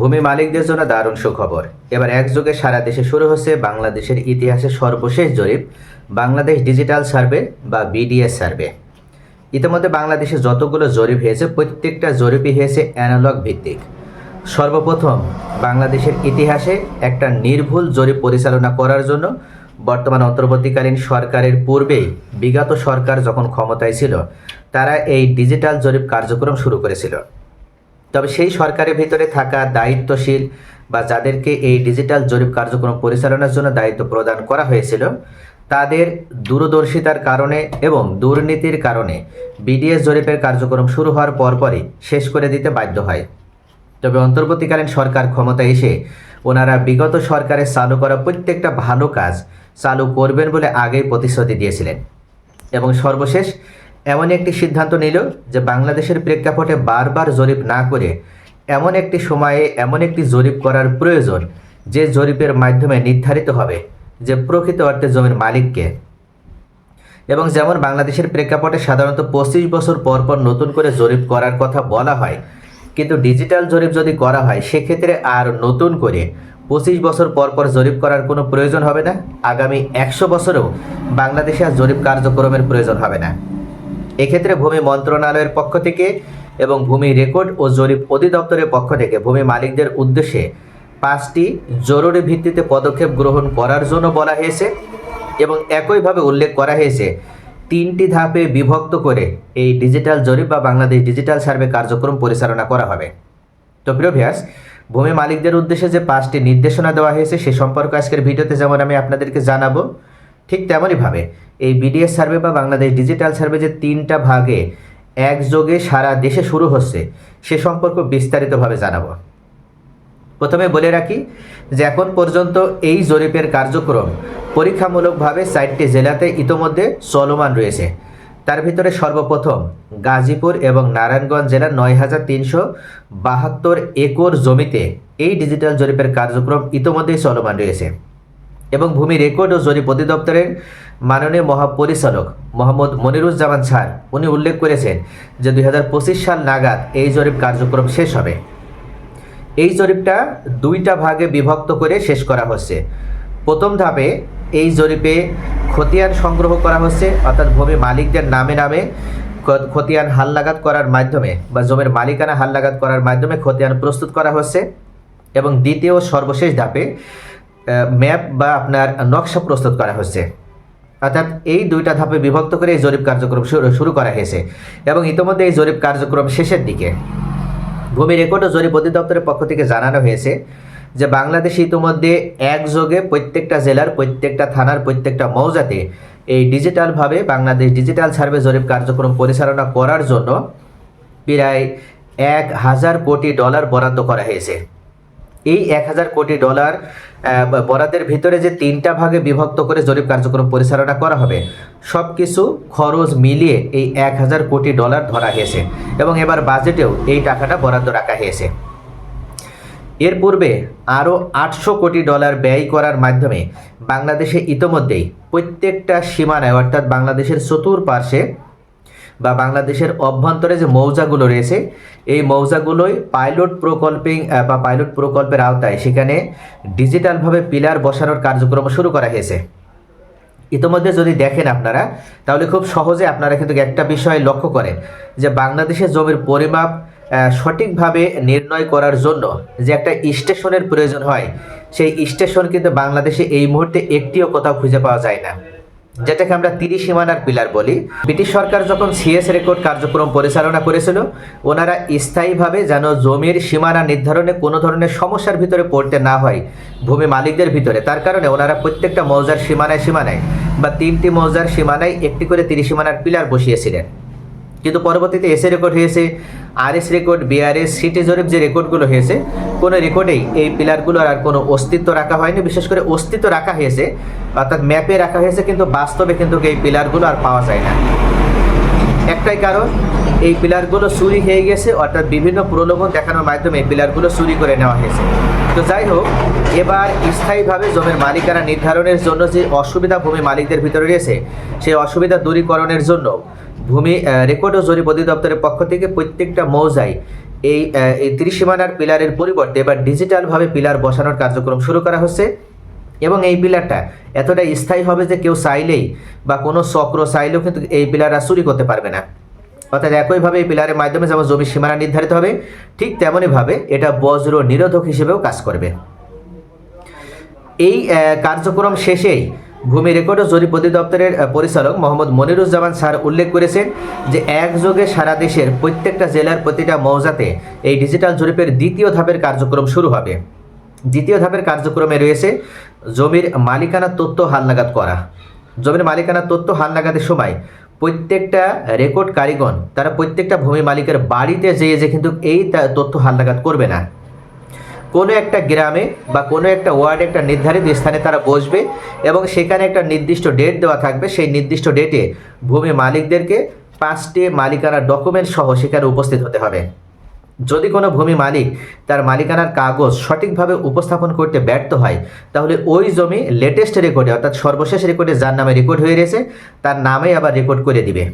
ভূমি মালিকদের জন্য দারুণ সুখবর। এবার একযোগে সারা দেশে শুরু হচ্ছে বাংলাদেশের ইতিহাসের সর্বশেষ জরিপ, বাংলাদেশ ডিজিটাল সার্ভে বা বিডিএস সার্ভে। ইতিমধ্যে বাংলাদেশে যতগুলো জরিপ হয়েছে, প্রত্যেকটা জরিপই হয়েছে অ্যানালগ ভিত্তিক। সর্বপ্রথম, বাংলাদেশের ইতিহাসে একটা নির্ভুল জরিপ পরিচালনা করার জন্য বর্তমান অন্তর্বর্তীকালীন সরকারের পূর্বেই বিগত সরকার যখন ক্ষমতায় ছিল, তারা এই ডিজিটাল জরিপ কার্যক্রম শুরু করেছিল। তবে সেই সরকারের ভিতরে থাকা দায়িত্বশীল বা যাদেরকে এই ডিজিটাল জরিপ কার্যক্রম পরিচালনার জন্য দায়িত্ব প্রদান করা হয়েছিল, তাদের দূরদর্শিতার কারণে এবং দুর্নীতির কারণে বিডিএস জরিপের কার্যক্রম শুরু হওয়ার পরপরই শেষ করে দিতে বাধ্য হয়। তবে অন্তর্বর্তীকালীন সরকার ক্ষমতায় এসে ওনারা বিগত সরকারের চালু করা প্রত্যেকটা ভালো কাজ চালু করবেন বলে আগেই প্রতিশ্রুতি দিয়েছিলেন। এবং সর্বশেষ এমন একটি সিদ্ধান্ত নিল যে বাংলাদেশের প্রেক্ষাপটে বারবার জরিপ না করে এমন একটি সময়ে এমন একটি জরিপ করার প্রয়োজন যে জরিপের মাধ্যমে নির্ধারিত হবে যে প্রকৃত অর্থে জমির মালিককে। এবং যেমন বাংলাদেশের প্রেক্ষাপটে সাধারণত পঁচিশ বছর পর পর নতুন করে জরিপ করার কথা বলা হয়, কিন্তু ডিজিটাল জরিপ যদি করা হয়, সেক্ষেত্রে আর নতুন করে পঁচিশ বছর পর পর জরিপ করার কোনো প্রয়োজন হবে না। আগামী একশো বছরেও বাংলাদেশে আর জরিপ কার্যক্রমের প্রয়োজন হবে না। এক্ষেত্রে ভূমি মন্ত্রণালয়ের পক্ষ থেকে এবং ভূমি রেকর্ড ও জরিপ অধিদপ্তরের পক্ষ থেকে ভূমি মালিকদের উদ্দেশ্যে পাঁচটি জরুরি ভিত্তিতে পদক্ষেপ গ্রহণ করার জন্য বলা হয়েছে এবং একইভাবে উল্লেখ করা হয়েছে, তিনটি ধাপে বিভক্ত করে এই ডিজিটাল জরিপ বা বাংলাদেশ ডিজিটাল সার্ভে কার্যক্রম পরিচালনা করা হবে। তো প্রিয় ভিয়াস ভূমি মালিকদের উদ্দেশ্যে যে পাঁচটি নির্দেশনা দেওয়া হয়েছে সে সম্পর্কে আজকের ভিডিওতে যেমন আমি আপনাদেরকে জানাব ঠিক তেমনইভাবে এই বিডিএস সার্ভে বা বাংলাদেশ ডিজিটাল সার্ভে যে তিনটা ভাগে একযোগে সারা দেশে শুরু হচ্ছে, সে সম্পর্ক বিস্তারিতভাবে জানাব। প্রথমে বলে রাখি যে এখন পর্যন্ত এই জরিপের কার্যক্রম পরীক্ষামূলকভাবে চারটি জেলাতে ইতোমধ্যে চলমান রয়েছে। তার ভিতরে সর্বপ্রথম গাজীপুর এবং নারায়ণগঞ্জ জেলার নয় হাজার তিনশো বাহাত্তর একর জমিতে এই ডিজিটাল জরিপের কার্যক্রম ইতোমধ্যেই চলমান রয়েছে। এবং ভূমি রেকর্ড ও জরিপ অধিদপ্তরের মাননীয় মহাপরিচালক মোহাম্মদ মনিরুজ্জামান স্যার, উনি উল্লেখ করেছেন যে দুই হাজার পঁচিশ সাল নাগাদ এই জরিপ কার্যক্রম শেষ হবে। এই জরিপটা দুইটা ভাগে বিভক্ত করে শেষ করা হচ্ছে। প্রথম ধাপে এই জরিপে খতিয়ান সংগ্রহ করা হচ্ছে, অর্থাৎ ভূমি মালিকদের নামে নামে খতিয়ান হালনাগাদ করার মাধ্যমে বা জমির মালিকানা হালনাগাদ করার মাধ্যমে খতিয়ান প্রস্তুত করা হচ্ছে। এবং দ্বিতীয় সর্বশেষ ধাপে ম্যাপ বা আপনার নকশা প্রস্তুত করা হচ্ছে অর্থাৎ এই দুইটা ধাপে বিভক্ত করে এই জরিপ কার্যক্রম শুরু করা হয়েছে। এবং ইতিমধ্যে এই জরিপ কার্যক্রম শেষের দিকে। ভূমি রেকর্ড ও জরিপ অধিদপ্তরের পক্ষ থেকে জানানো হয়েছে যে, বাংলাদেশে ইতিমধ্যে একযোগে প্রত্যেকটা জেলার, প্রত্যেকটা থানার, প্রত্যেকটা মৌজাতে এই ডিজিটালভাবে বাংলাদেশ ডিজিটাল সার্ভে জরিপ কার্যক্রম পরিচালনা করার জন্য প্রায় এক হাজার কোটি ডলার বরাদ্দ করা হয়েছে। এই এক হাজার কোটি ডলার আহ, বরাদ্দের ভিতরে যে তিনটা ভাগে বিভক্ত করে জরিপ কার্যক্রম পরিচালনা করা হবে সব কিছু খরচ মিলিয়ে এই এক হাজার কোটি ডলার ধরা হয়েছে এবং এবার বাজেটেও এই টাকাটা বরাদ্দ রাখা হয়েছে। এর পূর্বে আরও আটশো কোটি ডলার ব্যয় করার মাধ্যমে বাংলাদেশে ইতোমধ্যেই প্রত্যেকটা সীমানায় অর্থাৎ বাংলাদেশের চতুর্পার্শ্বে বা বাংলাদেশের অভ্যন্তরে যে মৌজাগুলো রয়েছে, এই মৌজাগুলোই পাইলট প্রকল্পে বা পাইলট প্রকল্পের আওতায় সেখানে ডিজিটালভাবে পিলার বসানোর কার্যক্রম শুরু করা হয়েছে। ইতিমধ্যে যদি দেখেন আপনারা, তাহলে খুব সহজে আপনারা কিন্তু একটা বিষয় লক্ষ্য করেন যে বাংলাদেশের জমির পরিমাপ সঠিকভাবে নির্ণয় করার জন্য যে একটা স্টেশনের প্রয়োজন হয়, সেই স্টেশন কিন্তু বাংলাদেশে এই মুহূর্তে একটিও কোথাও খুঁজে পাওয়া যায় না। যেটাকে আমরা তিরিশ সীমানার পিলার বলি। ব্রিটিশ সরকার যখন সিএস রেকর্ড কার্যক্রম পরিচালনা করেছিল, ওনারা স্থায়ীভাবে যেন জমির সীমানা নির্ধারণে কোনো ধরনের সমস্যার ভিতরে পড়তে না হয়, ভূমি মালিকদের ভিতরে। তার কারণে ওনারা প্রত্যেকটা মৌজার সীমানায় সীমানায় বা তিনটি মৌজার সীমানায় একটি করে তিরিশ সীমানার পিলার বসিয়েছিলেন। কিন্তু পরবর্তীতে এসএ রেকর্ড হয়েছে আরএস রেকর্ড বিআরএস সিটি জরিপ যে রেকর্ডগুলো হয়েছে, কোনো রেকর্ডেই এই পিলারগুলোর আর কোনো অস্তিত্ব রাখা হয়নি। বিশেষ করে অস্তিত্ব রাখা হয়েছে, অর্থাৎ ম্যাপে রাখা হয়েছে, কিন্তু বাস্তবে কিন্তু এই পিলারগুলো আর পাওয়া যায় না। একটাই কারণ, এই পিলারগুলো চুরি হয়ে গেছে, অর্থাৎ বিভিন্ন প্রলোভন দেখানোর মাধ্যমে পিলারগুলো চুরি করে নেওয়া হয়েছে। তো যাই হোক, এবার স্থায়ীভাবে জমির মালিকানা নির্ধারণের জন্য যে অসুবিধা ভূমি মালিকদের ভিতরে রয়েছে, সেই অসুবিধা দূরীকরণের জন্য ভূমি রেকর্ড ও জরিপ অধিদপ্তরের পক্ষ থেকে প্রত্যেকটা মৌজায় এই এই ত্রিসীমানার পিলারের পরিবর্তে এবার ডিজিটালভাবে পিলার বসানোর কার্যক্রম শুরু করা হচ্ছে। এবং এই পিলারটা এতটা স্থায়ী হবে যে কেউ চাইলেই বা কোনো চক্র চাইলেও কিন্তু এই পিলার আর চুরি করতে পারবে না। অর্থাৎ একইভাবে এই পিলারের মাধ্যমে যেমন জমির সীমানা নির্ধারিত হবে, ঠিক তেমনইভাবে এটা বজ্র নিরোধক হিসেবেও কাজ করবে। এই কার্যক্রম শেষেই ভূমি রেকর্ড ও জরিপ অধিদপ্তরের পরিচালক মোহাম্মদ মনিরুজ্জামান স্যার উল্লেখ করেছেন যে একযোগে সারা দেশের প্রত্যেকটা জেলার প্রতিটা মৌজাতে এই ডিজিটাল জরিপের দ্বিতীয় ধাপের কার্যক্রম শুরু হবে। দ্বিতীয় ধাপের কার্যক্রমে রয়েছে জমির মালিকানা তথ্য হালনাগাদ করা। জমির মালিকানা তথ্য হালনাগাদের সময় প্রত্যেকটা রেকর্ড কারিগণ, তারা প্রত্যেকটা ভূমি মালিকের বাড়িতে যেয়ে যে কিন্তু এই তথ্য হালনাগাদ করবে না। কোনো একটা গ্রামে বা কোনো একটা ওয়ার্ডে একটা নির্ধারিত স্থানে তারা বসবে এবং সেখানে একটা নির্দিষ্ট ডেট দেওয়া থাকবে। সেই নির্দিষ্ট ডেটে ভূমি মালিকদেরকে পাঁচটি মালিকানা ডকুমেন্ট সহ সেখানে উপস্থিত হতে হবে। যদি কোনো ভূমি মালিক তার মালিকানার কাগজ সঠিকভাবে উপস্থাপন করতে ব্যর্থ হয়, তাহলে ওই জমি লেটেস্ট রেকর্ডে অর্থাৎ সর্বশেষ রেকর্ডে যার নামে রেকর্ড হয়ে রয়েছে তার নামে আবার রেকর্ড করে দিবে।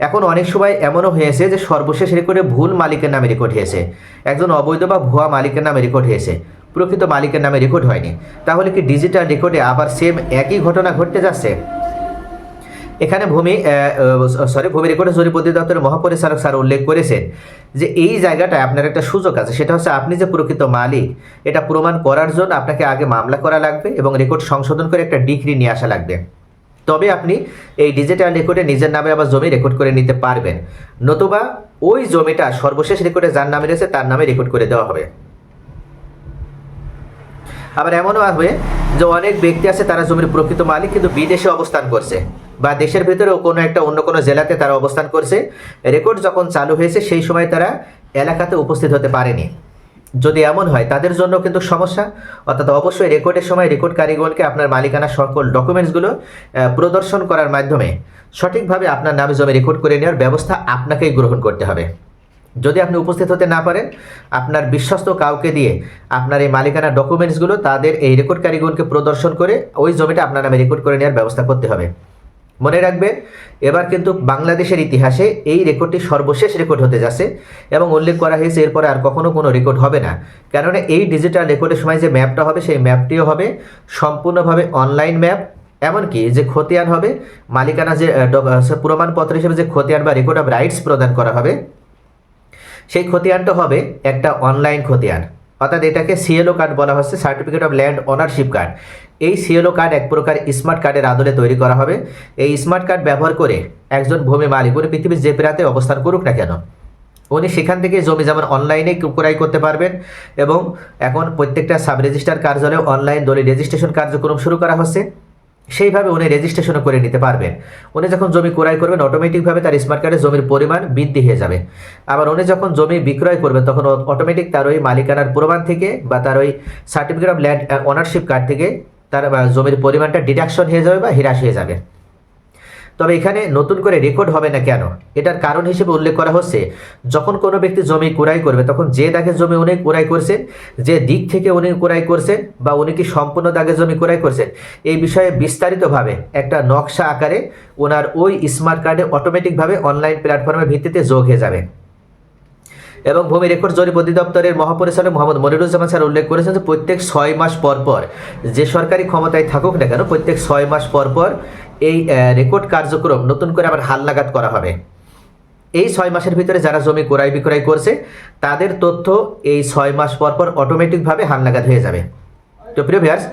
এখন অনেক সময় এমনও হয়েছে যে সর্বশেষ রেকর্ডে ভুল মালিকের নামে রেকর্ড হয়েছে। একজন অবৈধ বা ভুয়া মালিকের নামে রেকর্ড হয়েছে। প্রকৃত মালিকের নামে রেকর্ড হয়নি। তাহলে কি ডিজিটাল রেকর্ডে আবার সেম একই ঘটনা ঘটতে যাচ্ছে? এখানে ভূমি সরি ভূমি রেকর্ডে জরিপ অধিদপ্তরের মহাপরিচালক স্যার উল্লেখ করেছেন যে এই জায়গাটায় আপনার একটা সুযোগ আছে, সেটা হচ্ছে আপনি যে প্রকৃত মালিক, এটা প্রমাণ করার জন্য আপনাকে আগে মামলা করা লাগবে এবং রেকর্ড সংশোধন করে একটা ডিগ্রি নিয়ে আসা লাগবে। তবে আপনি এই ডিজিটাল রেকর্ডে নিজের নামে আবার জমি রেকর্ড করে নিতে পারবেন। নতুবা ওই জমিটা সর্বশেষ রেকর্ডে যার নামে রয়েছে, তার নামে রেকর্ড করে দেওয়া হবে। আবার এমনও হবে যে অনেক ব্যক্তি আছে তারা জমির প্রকৃত মালিক কিন্তু বিদেশে অবস্থান করছে। বা দেশের ভেতরেও কোনো একটা অন্য কোনো জেলাতে তারা অবস্থান করছে। রেকর্ড যখন চালু হয়েছে, সেই সময় তারা এলাকাতে উপস্থিত হতে পারেনি। যদি এমন হয়, তাদের জন্য কিন্তু সমস্যা। অর্থাৎ অবশ্যই রেকর্ডের সময় রেকর্ড কারিগণকে আপনার মালিকানা সকল ডকুমেন্টসগুলো প্রদর্শন করার মাধ্যমে সঠিকভাবে আপনার নামে জমি রেকর্ড করে নেওয়ার ব্যবস্থা আপনাকেই গ্রহণ করতে হবে। যদি আপনি উপস্থিত হতে না পারেন, আপনার বিশ্বস্ত কাউকে দিয়ে আপনার এই মালিকানা ডকুমেন্টসগুলো তাদের এই রেকর্ড কারিগণকে প্রদর্শন করে ওই জমিটা আপনার নামে রেকর্ড করে নেওয়ার ব্যবস্থা করতে হবে। মনে রাখবেন, এবার কিন্তু বাংলাদেশের ইতিহাসে এই রেকর্ডটি সর্বশেষ রেকর্ড হতে যাচ্ছে এবং উল্লেখ করা হয়েছে এরপরে আর কখনো কোনো রেকর্ড হবে না। কেননা এই ডিজিটাল রেকর্ডের সময় যে ম্যাপটা হবে, সেই ম্যাপটিও হবে সম্পূর্ণভাবে অনলাইন ম্যাপ। এমনকি যে খতিয়ান হবে, মালিকানা যে প্রমাণপত্র হিসেবে যে খতিয়ান বা রেকর্ড অফ রাইটস প্রদান করা হবে, সেই খতিয়ানটা হবে একটা অনলাইন খতিয়ান। অর্থাৎ এটাকে সিএলও কার্ড বলা হচ্ছে certificate of land ownership card এই সিএলও কার্ড এক প্রকার স্মার্ট কার্ডের আদলে তৈরি করা হবে। এই স্মার্ট কার্ড ব্যবহার করে একজন ভূমি মালিক, উনি পৃথিবীর যে প্রান্তে অবস্থান করুক না কেন, উনি সেখান থেকে জমি যেমন অনলাইনে ক্রয় করতে পারবেন এবং এখন প্রত্যেকটা সাব রেজিস্টার কার্যালয়ে অনলাইন দলিল রেজিস্ট্রেশন কার্যক্রম শুরু করা হচ্ছে। সেইভাবে উনি রেজিস্ট্রেশনও করে নিতে পারবেন। উনি যখন জমি ক্রয় করবেন অটোমেটিকভাবে তার স্মার্ট কার্ডে জমির পরিমাণ বৃদ্ধি হয়ে যাবে। আবার উনি যখন জমি বিক্রয় করবেন, তখন অটোমেটিক তার ওই মালিকানার প্রমাণ থেকে বা তার ওই certificate of land ownership card থেকে তার জমির পরিমাণটা ডিডাকশন হয়ে যাবে বা হ্রাস হয়ে যাবে। তবে এখানে নতুন করে রেকর্ড হবে না কেন? এটার কারণ হিসেবে উল্লেখ করা হচ্ছে, যখন কোনো ব্যক্তি জমি কুড়াই করবে, তখন যে দাগের জমি উনি কুড়াই করছেন, যে দিক থেকে উনি কুড়াই করছেন বা উনি কি সম্পূর্ণ দাগের জমি কুড়াই করছেন, এই বিষয়ে বিস্তারিতভাবে একটা নকশা আকারে ওনার ওই স্মার্ট কার্ডে অটোমেটিকভাবে অনলাইন প্ল্যাটফর্মের ভিত্তিতে যোগ হয়ে যাবে। এবং ভূমি রেকর্ড জরিপ অধিদপ্তরের মহাপরিচালক মোহাম্মদ মনিরুজ্জামান স্যার উল্লেখ করেছেন যে প্রত্যেক ছয় মাস পর পর যে সরকারি ক্ষমতায় থাকুক না কেন, প্রত্যেক ছয় মাস পর পর এই রেকর্ড কার্যক্রম নতুন করে আবার হালনাগাদ করা হবে। এই ছয় মাসের ভিতরে যারা জমি ক্রয় বিক্রয় করছে, তাদের তথ্য এই ছয় মাস পর পর অটোমেটিকভাবে হালনাগাদ হয়ে যাবে। তো প্রিয় ভিউয়ার্স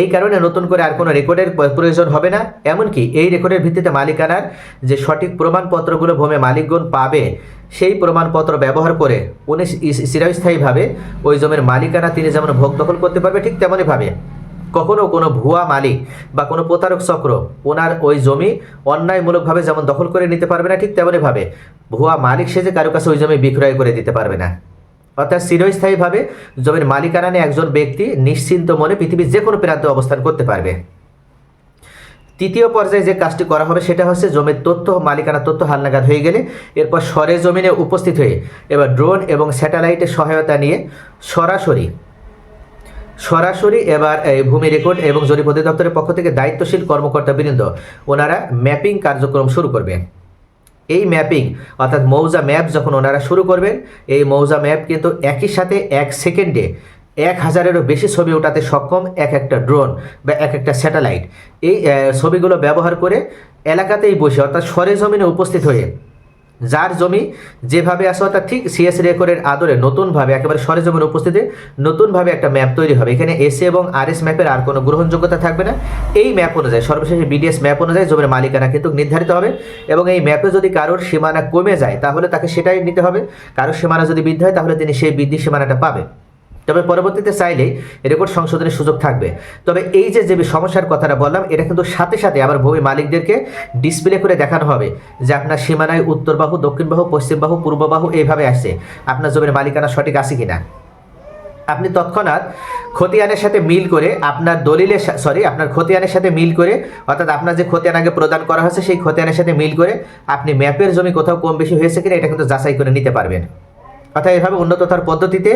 এই কারণে নতুন করে আর কোনো রেকর্ডের প্রয়োজন হবে না। এমনকি এই রেকর্ডের ভিত্তিতে মালিকানার যে সঠিক প্রমাণপত্রগুলো ভূমি মালিকগণ পাবে, সেই প্রমাণপত্র ব্যবহার করে উনি চিরস্থায়ীভাবে ওই জমির মালিকানা তিনি যেমন ভোগ দখল করতে পারবে, ঠিক তেমনইভাবে কখনো কোনো ভুয়া মালিক বা কোনো প্রতারক চক্র ওনার ওই জমি অন্যায়মূলকভাবে যেমন দখল করে নিতে পারবে না, ঠিক তেমনইভাবে ভুয়া মালিক সেজে কারও কাছে ওই জমি বিক্রয় করে দিতে পারবে না। অর্থাৎ চিরস্থায়ীভাবে জমির মালিকানা নিয়ে একজন ব্যক্তি নিশ্চিন্ত মনে পৃথিবীর যে কোনো প্রান্তে অবস্থান করতে পারবে। তৃতীয় পর্যায়ে যে কাজটি করা হবে সেটা হচ্ছে জমির তথ্য মালিকানা তথ্য হালনাগাদ হয়ে গেলে এরপর সরে জমিনে উপস্থিত হয়ে এবার ড্রোন এবং স্যাটেলাইটের সহায়তা নিয়ে সরাসরি সরাসরি এবার এই ভূমি রেকর্ড এবং জরিপ অধিদপ্তরের পক্ষ থেকে দায়িত্বশীল কর্মকর্তা বৃন্দ ওনারা ম্যাপিং কার্যক্রম শুরু করবে এই ম্যাপিং, অর্থাৎ মৌজা ম্যাপ যখন ওনারা শুরু করবেন, এই মৌজা ম্যাপ কিন্তু একই সাথে এক সেকেন্ডে এক হাজারেরও বেশি ছবি ওঠাতে সক্ষম এক একটা ড্রোন বা এক একটা স্যাটেলাইট। এই ছবিগুলো ব্যবহার করে এলাকাতেই বসে, অর্থাৎ সরেজমিনে উপস্থিত হয়ে যার জমি যেভাবে আসো অর্থাৎ ঠিক সিএস রেকর্ডের আদরে নতুনভাবে, একেবারে সরে জমির উপস্থিতি, নতুনভাবে একটা ম্যাপ তৈরি হবে। এখানে এসএ এবং আর এস ম্যাপের আর কোনো গ্রহণযোগ্যতা থাকবে না। এই ম্যাপ অনুযায়ী, সর্বশেষ বিডিএস ম্যাপ অনুযায়ী জমির মালিকানা কিন্তু নির্ধারিত হবে এবং এই ম্যাপে যদি কারোর সীমানা কমে যায়, তাহলে তাকে সেটাই নিতে হবে। কারোর সীমানা যদি বৃদ্ধি হয়, তাহলে তিনি সেই বৃদ্ধি সীমানাটা পাবে তবে পরবর্তীতে চাইলেই রেকর্ড সংশোধনের সুযোগ থাকবে। তবে এই যে যে সমস্যার কথাটা বললাম, এটা কিন্তু সাথে সাথে আবার ভূমি মালিকদেরকে ডিসপ্লে করে দেখানো হবে যে আপনার সীমানায় উত্তর বাহু দক্ষিণ বাহু পশ্চিম বাহু পূর্ব বাহু এইভাবে আসছে। আপনার জমির মালিকানা সঠিক আছে কিনা? আপনি তৎক্ষণাৎ খতিয়ানের সাথে মিল করে আপনার দলিলের সরি আপনার খতিয়ানের সাথে মিল করে, অর্থাৎ আপনার যে খতিয়ান আগে প্রদান করা হয়েছে, সেই খতিয়ানের সাথে মিল করে আপনি ম্যাপের জমি কোথাও কম বেশি হয়েছে কিনা, এটা কিন্তু যাচাই করে নিতে পারবেন। অর্থাৎ এভাবে উন্নততর পদ্ধতিতে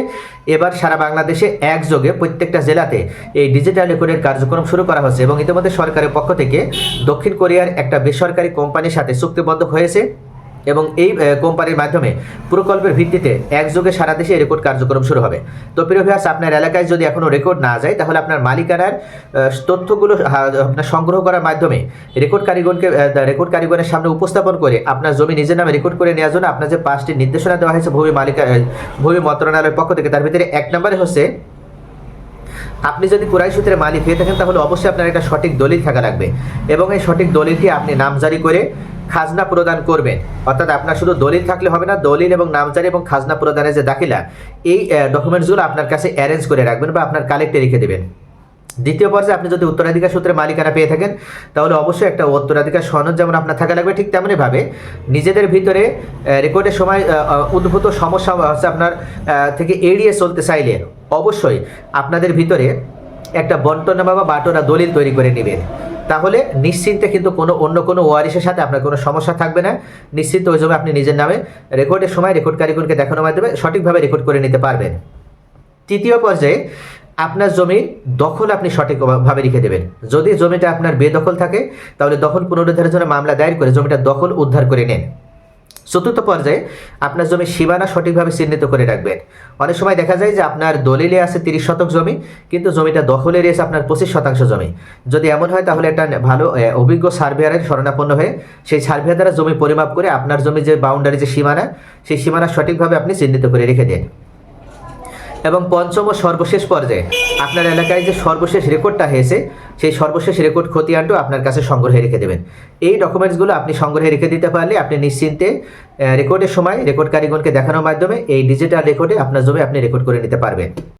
এবার সারা বাংলাদেশে একযোগে প্রত্যেকটা জেলাতে এই ডিজিটাল রেকর্ডের কার্যক্রম শুরু করা হয়েছে এবং ইতিমধ্যে সরকারের পক্ষ থেকে দক্ষিণ কোরিয়ার একটা বেসরকারি কোম্পানির সাথে চুক্তিবদ্ধ হয়েছে। এবং এই কোম্পানির মাধ্যমে প্রকল্পের ভিত্তিতে একযোগে সারা দেশে রেকর্ড কার্যক্রম শুরু হবে। তো প্রিয় ভিউয়ার্স আপনার এলাকায় যদি এখনও রেকর্ড না যায়, তাহলে আপনার মালিকানার তথ্যগুলো আপনার সংগ্রহ করার মাধ্যমে রেকর্ড কারিগরকে রেকর্ড কারিগরের সামনে উপস্থাপন করে আপনার জমি নিজের নামে রেকর্ড করে নেওয়ার জন্য আপনার যে পাঁচটি নির্দেশনা দেওয়া হয়েছে ভূমি মালিকা ভূমি মন্ত্রণালয়ের পক্ষ থেকে, তার ভিতরে এক নম্বরে হচ্ছে আপনি যদি কুরাই সূত্রে মালিক হয়ে থাকেন, তাহলে অবশ্যই আপনার একটা সঠিক দলিল থাকা লাগবে। এবং এই সঠিক দলিলটি আপনি নামজারি করে খাজনা প্রদান করবেন। অর্থাৎ আপনার শুধু দলিল থাকলে হবে না, দলিল এবং নামজারি এবং খাজনা প্রদানের যে দাখিলা, এই ডকুমেন্টসগুলো আপনার কাছে অ্যারেঞ্জ করে রাখবেন বা আপনার কালেক্টে রেখে দেবেন। দ্বিতীয় পর্যায়ে আপনি যদি উত্তরাধিকার সূত্রে মালিকানা পেয়ে থাকেন, তাহলে অবশ্যই একটা উত্তরাধিকার সনদ যেমন আপনার থাকা লাগবে ঠিক তেমনইভাবে। নিজেদের ভিতরে রেকর্ডের সময় উদ্ভূত সমস্যা হচ্ছে আপনার থেকে এড়িয়ে চলতে চাইলে। অবশ্যই আপনাদের ভিতরে একটা বন্টনামা বা বাটোরা দলিল তৈরি করে নেবেন। তাহলে নিশ্চিন্তে কিন্তু কোনো অন্য কোনো ওয়ারিসের সাথে আপনার কোনো সমস্যা থাকবে না। নিশ্চিন্ত ওই জন্য আপনি নিজের নামে রেকর্ডের সময় রেকর্ড কারিগরকে দেখানোর মাধ্যমে সঠিকভাবে রেকর্ড করে নিতে পারবেন। তৃতীয় পর্যায়ে আপনার জমি দখল আপনি সঠিকভাবে রেখে দেবেন। যদি জমিটা আপনার বেদখল থাকে, তাহলে দখল পুনরুদ্ধারের জন্য মামলা দায়ের করে জমিটা দখল উদ্ধার করে নেন। চতুর্থ পর্যায়ে আপনার জমির সীমানা সঠিকভাবে চিহ্নিত করে রাখবেন। অনেক সময় দেখা যায় যে আপনার দলিলে আছে তিরিশ শতক জমি, কিন্তু জমিটা দখলে রয়েছে আপনার পঁচিশ শতাংশ জমি। যদি এমন হয় তাহলে একটা ভালো অভিজ্ঞ সার্ভেয়ারের শরণাপন্ন হয়ে সেই সার্ভেয়ার দ্বারা জমি পরিমাপ করে আপনার জমি যে বাউন্ডারি যে সীমানা, সেই সীমানা সঠিকভাবে আপনি চিহ্নিত করে রেখে দেন। এবং পঞ্চম ও সর্বশেষ পর্যায়ে। আপনার এলাকায় যে সর্বশেষ রেকর্ডটা হয়েছে, সেই সর্বশেষ রেকর্ড খতিয়ানটাও আপনার কাছে সংগ্রহে রেখে দেবেন। এই ডকুমেন্টসগুলো আপনি সংগ্রহে রেখে দিতে পারলে আপনি নিশ্চিন্তে রেকর্ডের সময় রেকর্ড কারিগরকে দেখানোর মাধ্যমে এই ডিজিটাল রেকর্ডে আপনার জমি আপনি রেকর্ড করে নিতে পারবেন।